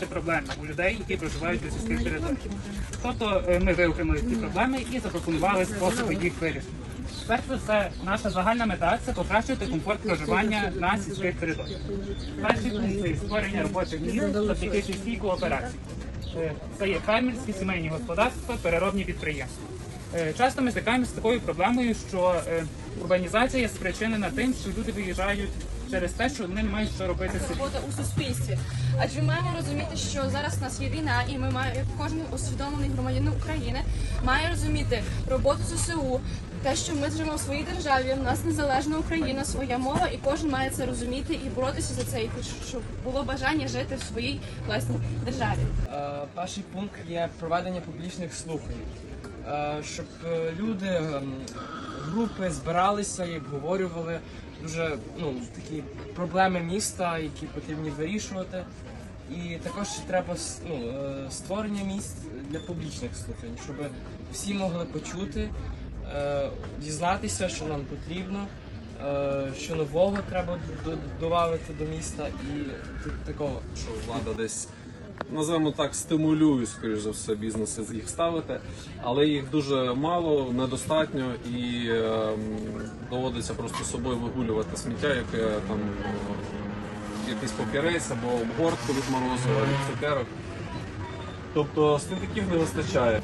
бути проблемна у людей, які проживають у сільських територіях. Тобто е, ми виокремили ці проблеми і запропонували способи їх вирішення. Перш за все, наша загальна мета це покращити комфорт проживання на сільських територіях. Перший пункт створення робочих місць завдяки сільській кооперації. Е, Це є фермерські сімейні господарства, переробні підприємства. Е, Часто ми стикаємося з такою проблемою, що урбанізація спричинена тим, що люди виїжджають через те, що вони не мають що робити собі. робота у суспільстві. Адже ми маємо розуміти, що зараз у нас є війна, і ми маємо кожен усвідомлений громадянин України має розуміти роботу ЗСУ, те, що ми живемо в своїй державі, в нас незалежна Україна, своя мова, і кожен має це розуміти і боротися за це, і щоб було бажання жити в своїй власній державі. Е, Перший пункт є проведення публічних слухань, Е, щоб е, люди, ем, групи збиралися і обговорювали дуже ну, такі проблеми міста, які потрібні вирішувати. І також треба ну, е, створення місць для публічних слухань, щоб всі могли почути, е, дізнатися, що нам потрібно, е, що нового треба додати до міста і такого. що влада десь, називаємо так, стимулюю, скоріш за все, бізнеси їх ставити, але їх дуже мало, недостатньо і е, доводиться просто собою вигулювати сміття, яке там якийсь папірець або обгортку від морозива, від цукерок. Тобто смітників не вистачає.